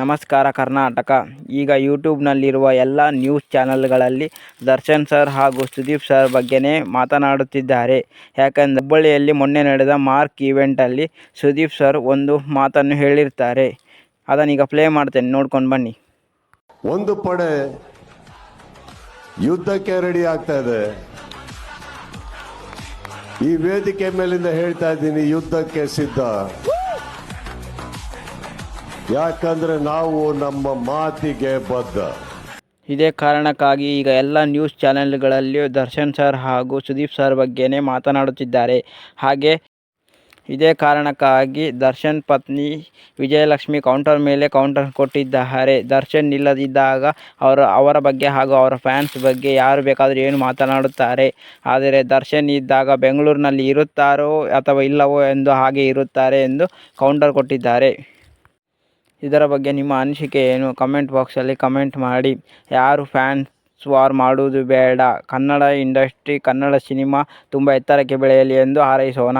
ನಮಸ್ಕಾರ ಕರ್ನಾಟಕ. ಈಗ ಯೂಟ್ಯೂಬ್ನಲ್ಲಿರುವ ಎಲ್ಲ ನ್ಯೂಸ್ ಚಾನಲ್ಗಳಲ್ಲಿ ದರ್ಶನ್ ಸರ್ ಹಾಗೂ ಸುದೀಪ್ ಸರ್ ಬಗ್ಗೆನೇ ಮಾತನಾಡುತ್ತಿದ್ದಾರೆ. ಯಾಕಂದರೆ ಹುಬ್ಬಳ್ಳಿಯಲ್ಲಿ ಮೊನ್ನೆ ನಡೆದ ಮಾರ್ಕ್ ಈವೆಂಟಲ್ಲಿ ಸುದೀಪ್ ಸರ್ ಒಂದು ಮಾತನ್ನು ಹೇಳಿರ್ತಾರೆ. ಅದನ್ನೀಗ ಪ್ಲೇ ಮಾಡ್ತೇನೆ, ನೋಡ್ಕೊಂಡು ಬನ್ನಿ. ಒಂದು ಪಡೆ ಯುದ್ಧಕ್ಕೆ ರೆಡಿ ಆಗ್ತಾ ಇದೆ. ಈ ವೇದಿಕೆ ಮೇಲಿಂದ ಹೇಳ್ತಾ ಇದ್ದೀನಿ, ಯುದ್ಧಕ್ಕೆ ಸಿದ್ಧ. ಯಾಕಂದ್ರೆ ನಾವು ನಮ್ಮ ಮಾತಿಗೆ ಬದ್ಧ. ಇದೇ ಕಾರಣಕ್ಕಾಗಿ ಈಗ ಎಲ್ಲ ನ್ಯೂಸ್ ಚಾನೆಲ್ಗಳಲ್ಲಿಯೂ ದರ್ಶನ್ ಸರ್ ಹಾಗೂ ಸುದೀಪ್ ಸರ್ ಬಗ್ಗೆನೇ ಮಾತನಾಡುತ್ತಿದ್ದಾರೆ. ಹಾಗೆ ಇದೇ ಕಾರಣಕ್ಕಾಗಿ ದರ್ಶನ್ ಪತ್ನಿ ವಿಜಯಲಕ್ಷ್ಮಿ ಕೌಂಟರ್ ಮೇಲೆ ಕೌಂಟರ್ ಕೊಟ್ಟಿದ್ದಾರೆ. ದರ್ಶನ್ ಇಲ್ಲದಿದ್ದಾಗ ಅವರ ಅವರ ಬಗ್ಗೆ ಹಾಗೂ ಅವರ ಫ್ಯಾನ್ಸ್ ಬಗ್ಗೆ ಯಾರು ಬೇಕಾದರೂ ಏನು ಮಾತನಾಡುತ್ತಾರೆ. ಆದರೆ ದರ್ಶನ್ ಇದ್ದಾಗ ಬೆಂಗಳೂರಿನಲ್ಲಿ ಇರುತ್ತಾರೋ ಅಥವಾ ಇಲ್ಲವೋ ಎಂದು ಹಾಗೆ ಇರುತ್ತಾರೆ ಎಂದು ಕೌಂಟರ್ ಕೊಟ್ಟಿದ್ದಾರೆ. ಇದರ ಬಗ್ಗೆ ನಿಮ್ಮ ಅನಿಸಿಕೆ ಏನು? ಕಮೆಂಟ್ ಬಾಕ್ಸಲ್ಲಿ ಕಮೆಂಟ್ ಮಾಡಿ. ಯಾರು ಫ್ಯಾನ್ಸ್ ವಾರ್ ಮಾಡುವುದು ಬೇಡ. ಕನ್ನಡ ಇಂಡಸ್ಟ್ರಿ ಕನ್ನಡ ಸಿನಿಮಾ ತುಂಬ ಎತ್ತರಕ್ಕೆ ಬೆಳೆಯಲಿ ಎಂದು ಹಾರೈಸೋಣ.